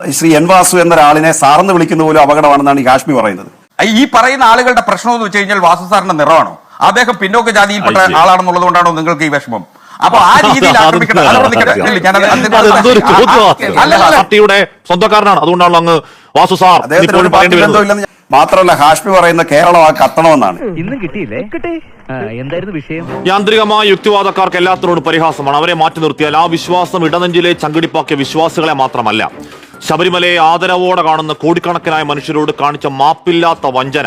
Shri N Vasu എന്നൊരാളിനെ സാറെന്ന് വിളിക്കുന്ന പോലും അപകടമാണെന്നാണ് ഈ കാശ്മീർ പറയുന്നത്. ഈ പറയുന്ന ആളുകളുടെ പ്രശ്നം എന്ന് വെച്ച് കഴിഞ്ഞാൽ വാസു സാറിന്റെ നിറമാണോ? അദ്ദേഹം പിന്നോക്ക ജാതിയിൽപ്പെട്ട. ആളാണെന്നുള്ളത് കൊണ്ടാണോ നിങ്ങൾക്ക് ഈ വിഷമം? അപ്പൊ ആ രീതിയിൽ. പാർട്ടിയുടെ സ്വന്തക്കാരനാണ്. അതുകൊണ്ടാണല്ലോ അങ്ങ് വാസു സാർ മാത്രമല്ല ഹാഷ്മി പറയുന്ന കേരളം ആ കത്തണമെന്നാണ്. ഇന്നും കിട്ടിയില്ലേ? എന്തായിരുന്നു വിഷയം? യാന്ത്രികമായ യുക്തിവാദക്കാർക്ക് എല്ലാത്തിനോടും പരിഹാസമാണ്. അവരെ മാറ്റി നിർത്തിയാൽ ആ വിശ്വാസം ഇടനെഞ്ചിലെ ചങ്കിടിപ്പാക്കിയ വിശ്വാസികളെ മാത്രമല്ല. ശബരിമലയെ ആദരവോടെ കാണുന്ന കോടിക്കണക്കിനായ മനുഷ്യരോട് കാണിച്ച മാപ്പില്ലാത്ത വഞ്ചന.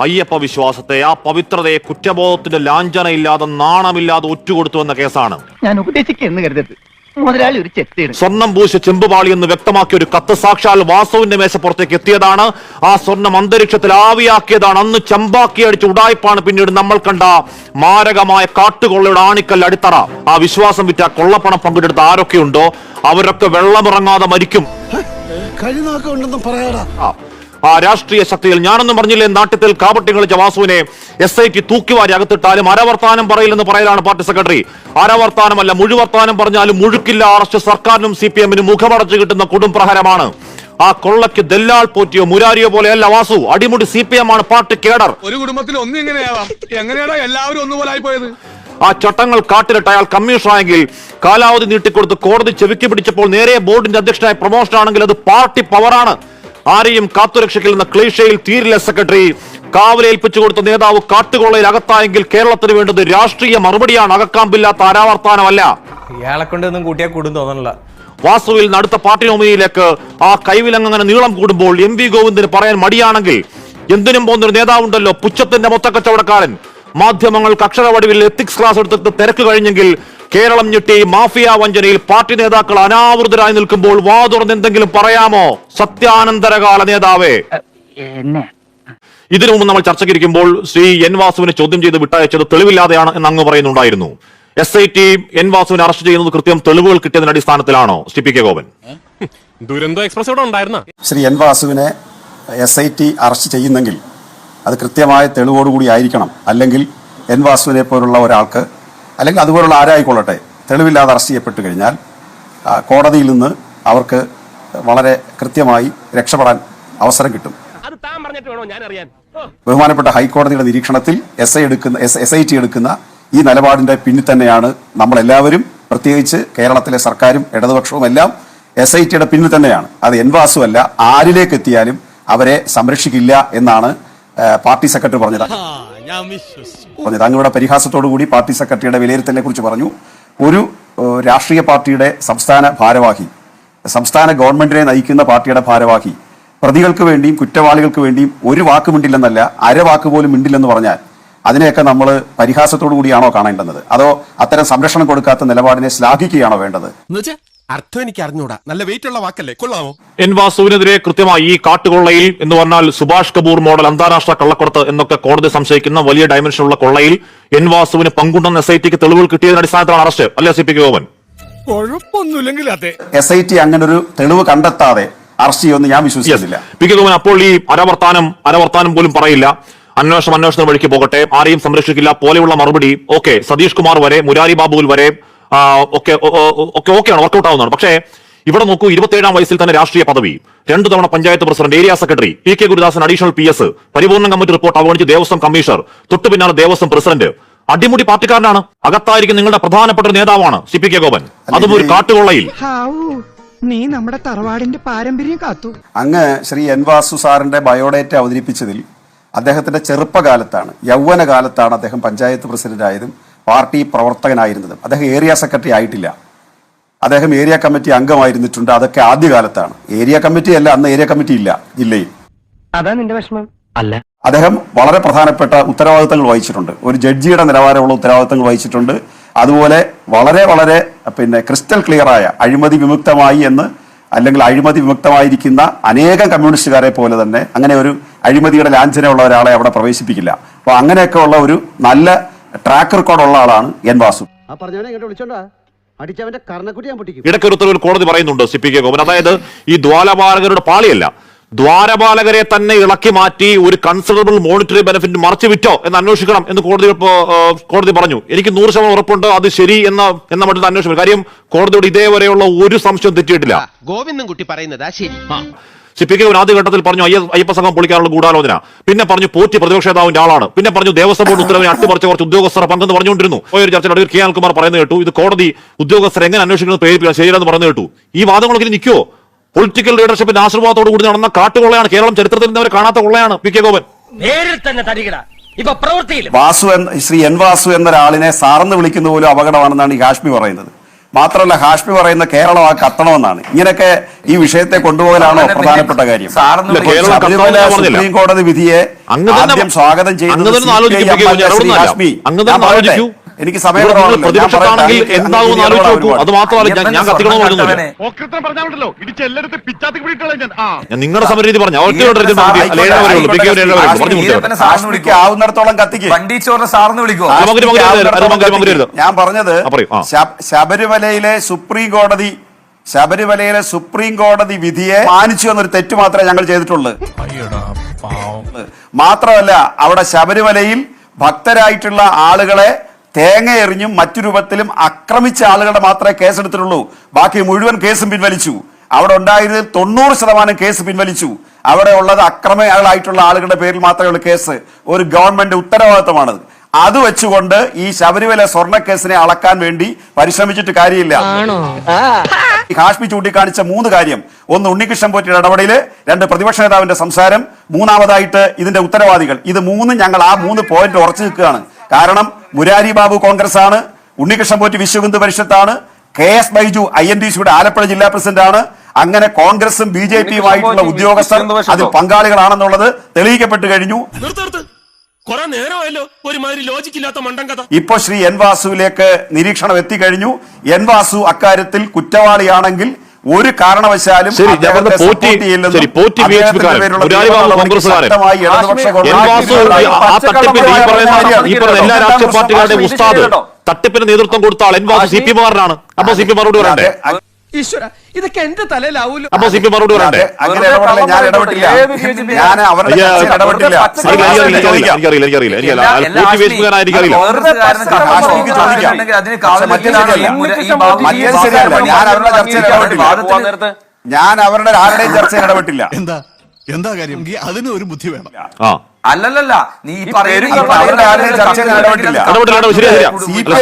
അയ്യപ്പ വിശ്വാസത്തെ ആ പവിത്രതയെ കുറ്റബോധത്തിന്റെ ലാഞ്ചനയില്ലാതെ നാണമില്ലാതെ ഒറ്റുകൊടുത്തു എന്ന കേസാണ്. ഞാൻ ഉപദേശിക്കുന്നു കരുതരുത്. മുതലാളി ഒരു ചെത്തിയാണ് സ്വർണം പൂശ ചെമ്പുപാളി എന്ന് വ്യക്തമാക്കിയ ഒരു കത്ത് സാക്ഷാൽ വാസുവിന്റെ മേശപ്പുറത്തേക്ക് എത്തിയതാണ്. ആ സ്വർണം അന്തരീക്ഷത്തിൽ ആവിയാക്കിയതാണ്. അന്ന് ചമ്പാക്കി അടിച്ച ഉടായ്പാണ് പിന്നീട് നമ്മൾ കണ്ട മാരകമായ കാട്ടുകൊള്ളയുടെ ആണിക്കൽ അടിത്തറ. ആ വിശ്വാസം വിറ്റ കൊള്ളപ്പണം പങ്കെടുത്ത ആരൊക്കെയുണ്ടോ? അവരൊക്കെ വെള്ളമിറങ്ങാതെ മരിക്കും. ആ, രാഷ്ട്രീയ ശക്തിയിൽ ഞാനൊന്നും പറഞ്ഞില്ലേ? നാട്ടത്തിൽ കാപട്യം കളിച്ച വാസുവിനെ എസ് ഐ ടി തൂക്കിവാരി അകത്തിട്ടാലും അരവർത്താനം പറയില്ലെന്ന് പറയലാണ് പാർട്ടി സെക്രട്ടറി. അരവർത്താനമല്ല മുഴുവർത്താനം പറഞ്ഞാലും മുഴുക്കില്ല അറസ്റ്റ് സർക്കാരിനും സി പി എമ്മിനും മുഖമടച്ചു കിട്ടുന്ന കൊടും പ്രഹരമാണ്. ആ കൊള്ളയ്ക്ക് ദല്ലാൾ പോറ്റിയോ മുരാരിയോ പോലെയല്ല വാസു. അടിമുടി സി പി എം ആണ് പാർട്ടി കേഡർ. ഒരു കുടുംബത്തിൽ ഒന്നിങ്ങനെയാവാം എല്ലാവരും ഒന്നുപോലെ പോയത് ആ ചട്ടങ്ങൾ കാട്ടിലിട്ട് അയാൾ കമ്മീഷണറായെങ്കിൽ കാലാവധി നീട്ടിക്കൊടുത്ത് കോടതി ചെവിക്ക് പിടിച്ചപ്പോൾ നേരെ ബോർഡിന്റെ അധ്യക്ഷനായ പ്രൊമോഷൻ ആണെങ്കിൽ അത് പാർട്ടി പവറാണ് ആരെയും കാത്തുരക്ഷിക്കില്ലെന്ന ക്ലീഷയിൽ തീരില്ല സെക്രട്ടറി. കാവലേൽപ്പിച്ചു കൊടുത്ത നേതാവ് കാട്ടുകൊള്ളയിൽ അകത്തായെങ്കിൽ കേരളത്തിന് വേണ്ടത് രാഷ്ട്രീയ മറുപടിയാണ്. അകക്കാമ്പില്ലാത്ത ആരാവർത്താനമല്ല ഇയാളെ കൊണ്ട് ഒന്നും കൂട്ടിയാൽ കൂടും തോന്നണില്ല. വാസുവിൽ നിന്ന് അടുത്ത പാർട്ടി നോമിനിയിലേക്ക് ആ കൈവിലങ്ങനെ നീളം കൂടുമ്പോൾ എം വി ഗോവിന്ദന് പറയാൻ മടിയാണെങ്കിൽ എന്തിനും പോകുന്നൊരു നേതാവുണ്ടല്ലോ പുച്ഛത്തിന്റെ മൊത്തക്കച്ചവടക്കാരൻ മാധ്യമങ്ങൾക്ക് അക്ഷരവടിവിൽ എത്തിക്സ് ക്ലാസ് എടുത്തിട്ട് തിരക്ക് കഴിഞ്ഞെങ്കിൽ കേരളം ഞെട്ടി മാഫിയ വഞ്ചനയിൽ പാർട്ടി നേതാക്കൾ അനാവൃതരായി നിൽക്കുമ്പോൾ വാതുറന്ന് എന്തെങ്കിലും പറയാമോ? സത്യാനന്തരകാല നേതാവേ. ഇതിനു മുമ്പ് നമ്മൾ ചർച്ചയ്ക്കിരിക്കുമ്പോൾ ശ്രീ എൻ വാസുവിനെ ചോദ്യം ചെയ്ത് വിട്ടയച്ചത് തെളിവില്ലാതെയാണ് എന്ന് അങ്ങ് പറയുന്നുണ്ടായിരുന്നു. എസ് ഐ ടി എൻ വാസുവിനെ അറസ്റ്റ് ചെയ്യുന്നത് കൃത്യം തെളിവുകൾ കിട്ടിയതിന്റെ അടിസ്ഥാനത്തിലാണോ? Shri P K Gopan. Duronto express ഇവിടെ ഉണ്ടായിരുന്ന? ശ്രീ എൻ വാസുവിനെ എസ് ഐ ടി അറസ്റ്റ് ചെയ്യുന്നെങ്കിൽ അത് കൃത്യമായ തെളിവോടുകൂടി ആയിരിക്കണം. അല്ലെങ്കിൽ എൻ വാസുവിനെ പോലുള്ള ഒരാൾക്ക് അല്ലെങ്കിൽ അതുപോലുള്ള ആരായിക്കൊള്ളട്ടെ തെളിവില്ലാതെ അറസ്റ്റ് ചെയ്യപ്പെട്ട് കഴിഞ്ഞാൽ കോടതിയിൽ നിന്ന് അവർക്ക് വളരെ കൃത്യമായി രക്ഷപ്പെടാൻ അവസരം കിട്ടും. അത് താൻ പറഞ്ഞിട്ട് വേണോ? ഞാൻ അറിയാൻ ബഹുമാനപ്പെട്ട ഹൈക്കോടതിയുടെ നിരീക്ഷണത്തിൽ എസ് ഐ എടുക്കുന്ന എസ് ഐ ടി എടുക്കുന്ന ഈ നിലപാടിന്റെ പിന്നിൽ തന്നെയാണ് നമ്മളെല്ലാവരും പ്രത്യേകിച്ച് കേരളത്തിലെ സർക്കാരും ഇടതുപക്ഷവും എല്ലാം എസ് ഐ ടിയുടെ പിന്നിൽ തന്നെയാണ്. അത് എൻവാസുമല്ല ആരിലേക്ക് എത്തിയാലും അവരെ സംരക്ഷിക്കില്ല എന്നാണ് പാർട്ടി സെക്രട്ടറി പറഞ്ഞത്. പറഞ്ഞത് താങ്കളുടെ പരിഹാസത്തോടു കൂടി പാർട്ടി സെക്രട്ടറിയുടെ വിലയിരുത്തലിനെ കുറിച്ച് പറഞ്ഞു. ഒരു രാഷ്ട്രീയ പാർട്ടിയുടെ സംസ്ഥാന ഭാരവാഹി സംസ്ഥാന ഗവൺമെന്റിനെ നയിക്കുന്ന പാർട്ടിയുടെ ഭാരവാഹി പ്രതികൾക്ക് വേണ്ടിയും കുറ്റവാളികൾക്ക് വേണ്ടിയും ഒരു വാക്ക് മിണ്ടില്ലെന്നല്ല അര വാക്ക് പോലും മിണ്ടില്ലെന്ന് പറഞ്ഞാൽ അതിനെയൊക്കെ നമ്മൾ പരിഹാസത്തോടു കൂടിയാണോ കാണേണ്ടത് അതോ അത്തരം സംരക്ഷണം കൊടുക്കാത്ത നിലപാടിനെ ശ്ലാഘിക്കുകയാണോ വേണ്ടത്? അർത്ഥം എനിക്ക് അറിഞ്ഞൂടാ. നല്ല വെയിറ്റ് ഉള്ള വാക്കല്ലേ? കൊള്ളാമോ? എൻ വാസുവിനെതിരെ കൃത്യമായി ഈ കാട്ടുകൊള്ളയിൽ എന്ന് പറഞ്ഞാൽ സുഭാഷ് കപൂർ മോഡൽ അന്താരാഷ്ട്ര കള്ളക്കൊടത്ത് എന്നൊക്കെ കോടതി സംശയിക്കുന്ന വലിയ ഡയമെൻഷനുള്ള കൊള്ളയിൽ എൻ വാസുവിന് പങ്കുണ്ടെന്ന് എസ് ഐ ടിക്ക് തെളിവുകൾ കിട്ടിയതിന്റെ അടിസ്ഥാനത്തിലാണ് അറസ്റ്റ് അല്ലേ സി പി ഗോവൻ കുഴപ്പമൊന്നുമില്ലെങ്കിൽ അതെ. എസ് ഐ ടി അങ്ങനെ ഒരു തെളിവ് കണ്ടെത്താതെ അറസ്റ്റ് ചെയ്യുമെന്ന് ഞാൻ വിശ്വസിക്കുന്നില്ല. പി കെ ഗോപൻ അപ്പോൾ ഈ അരവർത്താനം അരവർത്താനം പോലും പറയില്ല. അന്വേഷണം അന്വേഷണ വഴിക്ക് പോകട്ടെ. ആരെയും സംരക്ഷിക്കില്ല. പോലെയുള്ള മറുപടി. ഓക്കെ സതീഷ് കുമാർ വരെ മുരാരി ബാബുവിൽ വരെ ഒക്കെ ഒക്കെ ഓക്കെയാണ് വർക്കൗട്ട് ആവുന്നതാണ്. പക്ഷേ ഇവിടെ നോക്കൂ ഇരുപത്തിയേഴാം വയസ്സിൽ തന്നെ രാഷ്ട്രീയ പദവി. രണ്ടു തവണ panchayat president area secretary. P K Gurudasan additional P S പരിപൂർണ കമ്മിറ്റി റിപ്പോർട്ട് അവഗണിച്ച് ദേവസ്വം കമ്മീഷണർ. തൊട്ടു പിന്നാലെ ദേവസ്വം പ്രസിഡന്റ്. അടിമുടി പാർട്ടിക്കാരനാണ്. അകത്തായിരിക്കും നിങ്ങളുടെ പ്രധാനപ്പെട്ട ഒരു നേതാവാണ് സി പി കെ ഗോപൻ. അതും ഒരു കാട്ടുകൊള്ളയിൽ. നീ നമ്മുടെ തറവാടിന്റെ പാരമ്പര്യം കാത്തു. അങ്ങ് ശ്രീ എൻ വാസു സാറിന്റെ ബയോഡേറ്റ അവതരിപ്പിച്ചതിൽ അദ്ദേഹത്തിന്റെ ചെറുപ്പകാലത്താണ് യൗവന കാലത്താണ് അദ്ദേഹം പഞ്ചായത്ത് പ്രസിഡന്റായതും പാർട്ടി പ്രവർത്തകനായിരുന്നത്. അദ്ദേഹം ഏരിയ സെക്രട്ടറി ആയിട്ടില്ല. അദ്ദേഹം ഏരിയ കമ്മിറ്റി അംഗമായിരുന്നിട്ടുണ്ട്. അതൊക്കെ ആദ്യകാലത്താണ്. ഏരിയ കമ്മിറ്റി അല്ല അന്ന് ഏരിയ കമ്മിറ്റി ഇല്ല ജില്ലയിൽ. അതാ നിന്റെ വിഷമം. അല്ല. അദ്ദേഹം വളരെ പ്രധാനപ്പെട്ട ഉത്തരവാദിത്തങ്ങൾ വഹിച്ചിട്ടുണ്ട്. ഒരു ജഡ്ജിയുടെ നിലവാരമുള്ള ഉത്തരവാദിത്തങ്ങൾ വഹിച്ചിട്ടുണ്ട്. അതുപോലെ വളരെ വളരെ പിന്നെ ക്രിസ്റ്റൽ ക്ലിയറായ അഴിമതി വിമുക്തമായി എന്ന് അല്ലെങ്കിൽ അഴിമതി വിമുക്തമായിരിക്കുന്ന അനേകം കമ്മ്യൂണിസ്റ്റുകാരെ പോലെ തന്നെ അങ്ങനെ ഒരു അഴിമതിയുടെ ലാഞ്ചനയുള്ള ഒരാളെ അവിടെ പ്രവേശിപ്പിക്കില്ല. അപ്പോൾ അങ്ങനെയൊക്കെ ഉള്ള ഒരു നല്ല ട്രാക്ക് റെക്കോർഡ് ഉള്ള ആളാണ് എൻ വാസു. ആ പറഞ്ഞവനെ ഇങ്ങോട്ട് വിളിച്ചോണ്ടാ. അടിച്ചവന്റെ കർണക്കുട്ടി ഞാൻ പൊട്ടിക്കും. ഇടയ്ക്കൊരു ഉത്തരവിൽ കോടതി പറയുന്നുണ്ട് സി പി കെ ഗോപൻ അതായത് ഈ ദ്വാരപാലകരുടെ പാളിയല്ല. ദ്വാരപാലകരെ തന്നെ ഇളക്കി മാറ്റി ഒരു കൺസിഡറബിൾ മോണിറ്ററി ബെനിഫിറ്റ് മറച്ചു വിറ്റോ എന്ന് അന്വേഷിക്കണം എന്ന് കോടതി കോടതി പറഞ്ഞു. എനിക്ക് നൂറ് ശതമാനം ഉറപ്പുണ്ട് അത് ശരി എന്ന എന്ന മട്ടിൽ അന്വേഷണം കാര്യം കോടതിയോട് ഇതേവരെയുള്ള ഒരു സംശയം തെറ്റിയിട്ടില്ല. ഗോവിന്ദൻകുട്ടി പറയുന്നതാ ശരി. സി പി കെ ആദ്യഘട്ടത്തിൽ പറഞ്ഞു അയ്യ അയ്യപ്പ സംഘം പൊളിക്കാനുള്ള ഗൂഢാലോചന. പിന്നെ പറഞ്ഞു പോറ്റി പ്രതിപക്ഷ നേതാവിന്റെ ആളാണ്. പിന്നെ പറഞ്ഞു ദേവസ്വം ബോർഡ് ഉത്തരവിനെ അട്ടിമറിച്ച കുറച്ച് ഉദ്യോഗസ്ഥർ പങ്കെന്ന് പറഞ്ഞുകൊണ്ടിരുന്നു. ഒരു ചർച്ചയിൽ കെ അൽകുമാർ പറയുന്നത് കേട്ടു. ഇത് കോടതി ഉദ്യോഗസ്ഥർ എങ്ങനെ അന്വേഷിക്കുന്നത് പ്രേരിപ്പിക്കണം ശരിയാണെന്ന് പറഞ്ഞു കേട്ടു. ഈ വാദങ്ങളൊക്കെ ഇനി നിൽക്കുവോ? പൊളിറ്റിക്കൽ ലീഡർഷിപ്പിന്റെ ആശീർവാദത്തോടു കൂടി നടന്ന കാട്ടുകൊള്ളയാണ്. കേരളം ചരിത്രത്തിൽ ഇന്നവരെ കാണാത്ത കൊള്ളയാണ് പി കെ ഗോപൻ. നേരിൽ തന്നെ തരികട. ഇപ്പൊ പ്രവൃത്തിയിൽ വാസു എന്ന ശ്രീ എൻ വാസു എന്ന ഒരാളിനെ സാറെന്ന് വിളിക്കുന്ന പോലും അപകടമാണെന്നാണ് ഈ കാശ്മി പറയുന്നത്. മാത്രമല്ല ഹാഷ്മി പറയുന്ന കേരളം ആ കത്തണമെന്നാണ്. ഇങ്ങനെയൊക്കെ ഈ വിഷയത്തെ കൊണ്ടുപോകലാണോ അങ്ങനെ പ്രധാനപ്പെട്ട കാര്യം. സുപ്രീം കോടതി വിധിയെ ആദ്യം സ്വാഗതം ചെയ്യുന്നത് ഹാഷ്മി. എനിക്ക് സമയം പ്രതിപക്ഷത്താണെങ്കിൽ എന്താവും ആലോചിച്ച് നോക്കൂ. അത് മാത്രമല്ല ഞാൻ- നിങ്ങളുടെ സമരീതി പറഞ്ഞു. ആവുന്നിടത്തോളം കത്തിക്ക്. വണ്ടീച്ചോറിനെ സാറിന് വിളിക്കോ ഞാൻ പറഞ്ഞത് ശബരിമലയിലെ സുപ്രീം കോടതി ശബരിമലയിലെ സുപ്രീം കോടതി വിധിയെ മാനിച്ചു എന്നൊരു തെറ്റ് മാത്രമേ ഞങ്ങൾ ചെയ്തിട്ടുള്ളൂ. മാത്രമല്ല അവിടെ ശബരിമലയിൽ ഭക്തരായിട്ടുള്ള ആളുകളെ തേങ്ങ എറിഞ്ഞും മറ്റു രൂപത്തിലും ആക്രമിച്ച ആളുകളുടെ മാത്രമേ കേസെടുത്തിട്ടുള്ളൂ. ബാക്കി മുഴുവൻ കേസും പിൻവലിച്ചു. അവിടെ ഉണ്ടായിരുന്നതിൽ തൊണ്ണൂറ് ശതമാനം കേസ് പിൻവലിച്ചു. അവിടെ ഉള്ളത് അക്രമികളായിട്ടുള്ള ആളുകളുടെ പേരിൽ മാത്രമേ ഉള്ളൂ കേസ്. ഒരു ഗവൺമെന്റ് ഉത്തരവാദിത്തമാണത്. അത് വെച്ചുകൊണ്ട് ഈ ശബരിമല സ്വർണക്കേസിനെ അളക്കാൻ വേണ്ടി പരിശ്രമിച്ചിട്ട് കാര്യമില്ല. ഈ ഹാഷ്മി ചൂണ്ടിക്കാണിച്ച മൂന്ന് കാര്യം. ഒന്ന് ഉണ്ണികൃഷ്ണൻ പോറ്റിയുടെ ഇടപെടൽ രണ്ട് പ്രതിപക്ഷ നേതാവിന്റെ സംസാരം മൂന്നാമതായിട്ട് ഇതിന്റെ ഉത്തരവാദികൾ. ഇത് മൂന്ന് ഞങ്ങൾ ആ മൂന്ന് പോയിന്റ് ഉറച്ചു നിൽക്കുകയാണ്. കാരണം മുരാരി ബാബു കോൺഗ്രസ് ആണ് Unnikrishnan Potti Vishwa Hindu പരിഷത്താണ് K S Baiju I N D സിയുടെ ആലപ്പുഴ ജില്ലാ പ്രസിഡന്റ് ആണ് അങ്ങനെ കോൺഗ്രസും ബി ജെ പിയുമായിട്ടുള്ള ഉദ്യോഗസ്ഥർ അതിൽ പങ്കാളികളാണെന്നുള്ളത് തെളിയിക്കപ്പെട്ടു കഴിഞ്ഞു. കൊറേ നേരമായല്ലോ. ഒരുമാതിരി ലോജിക്കില്ലാത്ത മണ്ടൻ കഥ. ഇപ്പൊ ശ്രീ എൻ വാസുവിലേക്ക് നിരീക്ഷണം എത്തിക്കഴിഞ്ഞു എൻ വാസു അക്കാര്യത്തിൽ കുറ്റവാളിയാണെങ്കിൽ ഒരു കാരണവശാലും ശരി, പോറ്റി- പോറ്റി കോൺഗ്രസ്സുകാരൻ. ഈ എല്ലാ രാഷ്ട്രീയ പാർട്ടികളുടെ ഉസ്താദ് തട്ടിപ്പിന് നേതൃത്വം കൊടുത്ത ആൾ എൻ വാസു സി പി മാറിനാണ്. അപ്പൊ സി പി മാറോട് പറയണ്ടേ ഈശ്വര ഇതൊക്കെ എന്റെ തലയിലാവൂലോ? അപ്പൊ സി പി മറുപടി പറയണ്ടേ? അങ്ങനെ ഇടപെടില്ല ഞാൻ ഇടപെട്ടില്ല. ഞാൻ അവരുടെ അയ്യ, ചർച്ചയിൽ ഇടപെട്ടില്ല. എനിക്കറിയില്ല എനിക്കറിയില്ല എനിക്കറിയില്ല എനിക്കറിയില്ല. ചോദിക്കാം. മറ്റേ ശരിയല്ല. ഞാൻ അവരുടെ ചർച്ചയിൽ ഇടപെട്ടില്ല. വാദത്തിന് ഞാൻ അവരുടെ ആരുടെയും ചർച്ചയിൽ ഇടപെട്ടില്ല. എന്താ? എന്താ കാര്യം? അതിന് ഒരു ബുദ്ധി വേണം. ആ. അല്ലല്ലല്ല. നീ ഈ ഈ പറയുന്ന ചർച്ചയിൽ ഇടപെട്ടില്ല. ഇടപെട്ടില്ല, ഇടപെട്ടില്ല, ശരിയാ.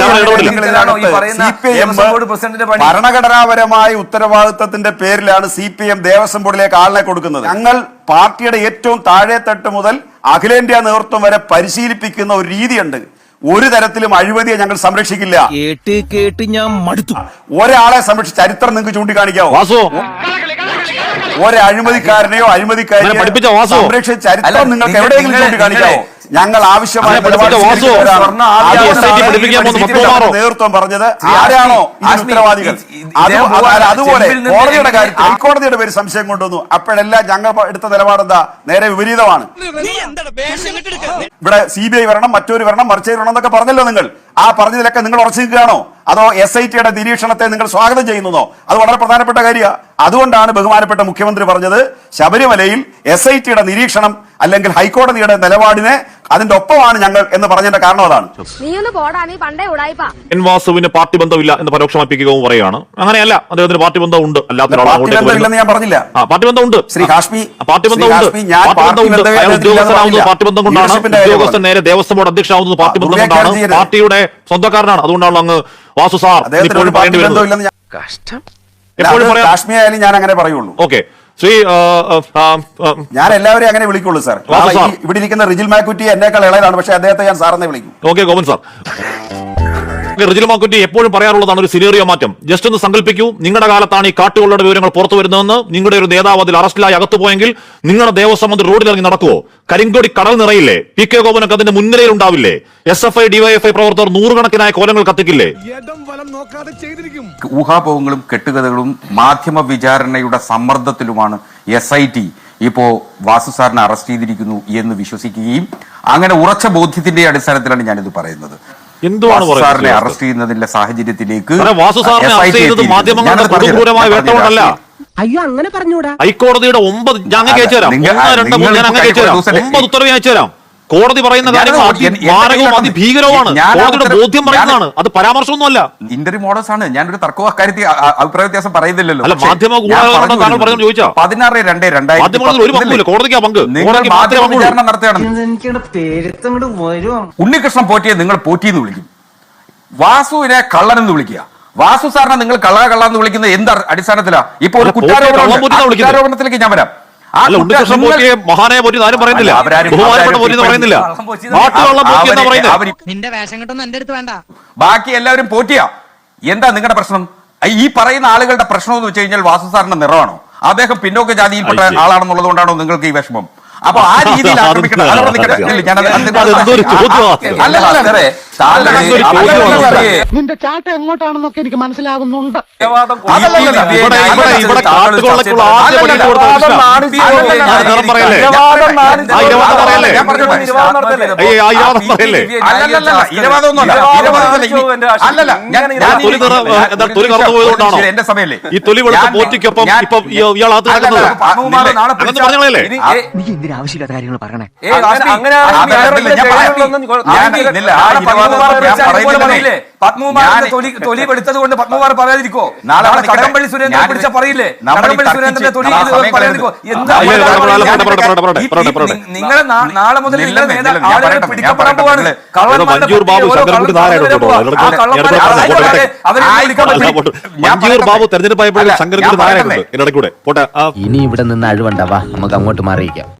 അല്ല, ഈ പറയുന്ന ദേവസ്വം ബോർഡ് പ്രസിഡന്റിന്റെ പണി? ഭരണഘടനാപരമായ ഉത്തരവാദിത്തത്തിന്റെ പേരിലാണ് സി പി എം ദേവസ്വം ബോർഡിലേക്ക് ആളിനെ കൊടുക്കുന്നത്. ഞങ്ങൾ പാർട്ടിയുടെ ഏറ്റവും താഴെത്തട്ട് മുതൽ അഖിലേന്ത്യാ നേതൃത്വം വരെ പരിശീലിപ്പിക്കുന്ന ഒരു രീതിയുണ്ട്. ഒരു തരത്തിലും അഴിമതിയെ ഞങ്ങൾ സംരക്ഷിക്കില്ല. കേട്ട് കേട്ട് ഞാൻ മടുത്തു. ഒരാളെ സംരക്ഷിച്ച ചരിത്രം നിങ്ങൾക്ക് ചൂണ്ടിക്കാണിക്കാവോ? വാസു. ഒരു അഴിമതിക്കാരനെയോ. സംരക്ഷിച്ച ചരിത്രം നിങ്ങൾക്ക് നിങ്ങൾ- എവിടെയെങ്കിലും ചൂണ്ടിക്കാണിക്കാവോ ഞങ്ങൾ ആവശ്യമായ നേതൃത്വം പറഞ്ഞത് ആരാണോ ഉത്തരവാദികൾ? അതുപോലെ കോടതിയുടെ കാര്യത്തിൽ ഹൈക്കോടതിയുടെ പേര് സംശയം കൊണ്ടുവന്നു. അപ്പോഴെല്ലാം ഞങ്ങൾ എടുത്ത നിലപാടെന്താ? നേരെ വിപരീതമാണ്. ഇവിടെ സി ബി ഐ വരണം മറ്റൊരു വരണം മറിച്ചേരി വരണം എന്നൊക്കെ പറഞ്ഞല്ലോ നിങ്ങൾ. ആ പറഞ്ഞതിലൊക്കെ നിങ്ങൾ ഉറച്ചു നിൽക്കുകയാണോ? അതോ എസ് ഐ ടിയുടെ നിരീക്ഷണത്തെ നിങ്ങൾ സ്വാഗതം ചെയ്യുന്നതോ? അത് വളരെ പ്രധാനപ്പെട്ട കാര്യമാണ് അതുകൊണ്ടാണ് ബഹുമാനപ്പെട്ട മുഖ്യമന്ത്രി പറഞ്ഞത് ശബരിമലയിൽ എസ് ഐ ടിയുടെ നിരീക്ഷണം അല്ലെങ്കിൽ ഹൈക്കോടതിയുടെ നിലപാടിനെ അതിന്റെ ഒപ്പമാണ് ഞങ്ങൾ എന്ന് പറഞ്ഞതിന്റെ കാരണം അതാണ്. നീ ഒന്ന് പോടാ നീ പണ്ടേ ഉടായിപ്പാ. എൻ വാസുവിന് പാർട്ടി ബന്ധമില്ല എന്ന് പരോക്ഷമാപ്പിക്കുകയും പറയുകയാണ്. അങ്ങനെയല്ല അദ്ദേഹത്തിന് പാർട്ടി ബന്ധം ഉണ്ട് അല്ലാത്ത ഞാൻ പറഞ്ഞില്ല. ആ പാർട്ടി ബന്ധം ഉണ്ട് ശ്രീ ഹാഷ്മി, പാർട്ടി ബന്ധം ഉണ്ട് പാർട്ടി ബന്ധം കൊണ്ടാണ് ഉദ്യോഗസ്ഥൻ നേരെ ദേവസ്വം ബോർഡ് അധ്യക്ഷനാവുന്നത് പാർട്ടി ബന്ധം കൊണ്ടാണ്. പാർട്ടിയുടെ സ്വന്തക്കാരനാണ്. അതുകൊണ്ടാണ് അങ്ങ് വാസു സാർ അദ്ദേഹത്തിന് പാർട്ടി പറയേണ്ടി വരുന്നത്. ബന്ധമില്ലെന്ന് ഞാൻ എപ്പോഴും അത് പറയാം. കാശ്മീർ ആയാലും ഞാൻ അങ്ങനെ പറയുള്ളൂ. ഓക്കെ. ശ്രീ ഞാൻ എല്ലാവരെയും അങ്ങനെ വിളിക്കുള്ളൂ സാർ. ഇവിടെ ഇരിക്കുന്ന റിജിൽ മാക്കുറ്റി എന്നേക്കാൾ ഇളയതാണ് പക്ഷെ അദ്ദേഹത്തെ ഞാൻ സാറെന്നെ വിളിക്കും. Okay Gopan sir. Rijil Makkutty എപ്പോഴും പറയാറുള്ളതാണ് ഒരു സിനേറിയോ മാറ്റം. ജസ്റ്റ് ഒന്ന് സങ്കല്പിക്കൂ. നിങ്ങളുടെ കാലത്താണ് ഈ കാട്ടുകൊള്ളയുടെ വിവരങ്ങൾ പുറത്തു വരുന്നതെന്ന്. നിങ്ങളുടെ ഒരു നേതാവ് അതിൽ അറസ്റ്റിലായി അകത്തു പോയെങ്കിൽ നിങ്ങളുടെ ദേവസ്വം മന്ത്രി റോഡിൽ ഇറങ്ങി നടക്കുവോ? കരിങ്കോടി കടൽ നിറയില്ലേ? പി കെ ഗോപനൊക്കെ അതിന്റെ മുൻനിരയിൽ ഉണ്ടാവില്ലേ? എസ് എഫ് ഐ ഡിവൈഎഫ്ഐ പ്രവർത്തകർ നൂറുകണക്കിനായ കോലങ്ങൾ കത്തിക്കില്ലേ? ഊഹാപോഹങ്ങളും കെട്ടുകഥകളും മാധ്യമ വിചാരണയുടെ സമ്മർദ്ദത്തിലുമാണ് എസ് ഐ ടി ഇപ്പോ വാസു സാറിനെ അറസ്റ്റ് ചെയ്തിരിക്കുന്നു എന്ന് വിശ്വസിക്കുകയും അങ്ങനെ ഉറച്ച ബോധ്യത്തിന്റെ അടിസ്ഥാനത്തിലാണ് ഞാനിത് പറയുന്നത്. എന്തുവാണ് സാറിനെ അറസ്റ്റ് ചെയ്യുന്നതിന്റെ സാഹചര്യത്തിലേക്ക് വാസു സാറിനെ അറസ്റ്റ് ചെയ്തത്. മാധ്യമങ്ങളുടെ. അയ്യോ അങ്ങനെ പറഞ്ഞൂടാ ഹൈക്കോടതിയുടെ ഒമ്പത് ഞാൻ അങ്ങ് അല്ല, അയച്ചു തരാം നിങ്ങൾ- ഒന്ന് രണ്ട് മൂന്ന് ഞാൻ അങ്ങ് തരാം ഒമ്പത് ഉത്തരവ് ഞാൻ അയച്ചു തരാം കോടതി പറയുന്ന കാര്യങ്ങളാണ് കാര്യങ്ങൾ പരാമർശമൊന്നും അല്ല അതിമാരകവും അതിഭീകരവുമാണ് ഞാൻ കോടതിയുടെ ബോധ്യം പറയുന്നതാണ്. അത് പരാമർശമൊന്നുമല്ല. ഇന്റർവ്യൂ മോഡൽസ് ആണ് ഞാനൊരു തർക്കവും അക്കാര്യത്തിൽ അഭിപ്രായ വ്യത്യാസം പറയുന്നില്ലല്ലോ. അല്ല, മാധ്യമ താങ്കൾ പറഞ്ഞു ചോദിച്ചോ? പതിനാറ് രണ്ട് രണ്ടായിരത്തി ഒരു പങ്കുമില്ല. കോടതിക്കാ പങ്ക്. വിചാരണ നടത്തുകയാണ്. ഉണ്ണികൃഷ്ണൻ പോറ്റിയെ നിങ്ങൾ പോറ്റിയെന്ന് വിളിക്കും. വാസുവിനെ കള്ളൻ എന്ന് വിളിക്കുക. വാസു സാറിനെ നിങ്ങൾ കള്ള കള്ളാന്ന് വിളിക്കുന്നത് എന്ത് അടിസ്ഥാനത്തിലാ? ഇപ്പൊ ഒരു. കുറ്റാരോപണത്തിലേക്ക് ഞാൻ വരാം. അല്ല കുറ്റ- ഉണ്ണികൃഷ്ണൻ പോറ്റിയെ മഹാനായ പോറ്റി ആരും പറയുന്നില്ല. ബഹുമാനപ്പെട്ട പോറ്റി എന്ന് പറയുന്നില്ല. പോറ്റി എന്നാ പറയുന്നത്. നിന്റെ വേഷം കെട്ടൊന്നും എന്റെ അടുത്ത് വേണ്ട. ബാക്കി എല്ലാവരും പോറ്റിയാ. എന്താ നിങ്ങളുടെ പ്രശ്നം? ഈ പറയുന്ന ആളുകളുടെ പ്രശ്നം എന്ന് വെച്ച് കഴിഞ്ഞാൽ വാസു സാറിന്റെ നിറമാണോ? അദ്ദേഹം പിന്നോക്ക ജാതിയിൽപ്പെട്ട. ആളാണെന്നുള്ളത് കൊണ്ടാണോ നിങ്ങൾക്ക് ഈ വിഷമം? അപ്പൊ ആ രീതിയിൽ ആക്രമിക്കണം അതവിടെ നിന്റെ ചാട്ട എങ്ങോട്ടാണെന്നൊക്കെ എനിക്ക് മനസ്സിലാകുന്നുണ്ട് എന്റെ സമയല്ലേ? ഈ തൊലി വെളുത്ത പോറ്റിക്കൊപ്പം ഇപ്പൊ ഇനി- ആ- നീ എന്തിനാവശ്യമില്ലാത്ത കാര്യങ്ങൾ പറയണേ ഏയ് പത്മകുമാറിന്റെ തൊലി തൊലി എടുത്തത് കൊണ്ട് പത്മകുമാർ പറയാതിരിക്കോ നാളെ. കടകംപള്ളി പിടിച്ച പറയില്ലേ? കടകംപള്ളി സുരേന്ദ്രന്റെ തൊലി പറയാതിരിക്കോ എന്താ. നിങ്ങളെ നാളെ മുതൽ നിങ്ങളുടെ പിടിക്കപ്പെടാൻ പോവാണ്. മഞ്ജൂർ ബാബു മഞ്ജൂർ ശങ്കരൻകുട്ടി ഇതിനിടയ്ക്കൂടെ പോട്ടെ ഇനി ഇവിടെ നിന്ന് അഴിവണ്ടാവാ നമുക്ക് അങ്ങോട്ട് മാറിയിക്കാം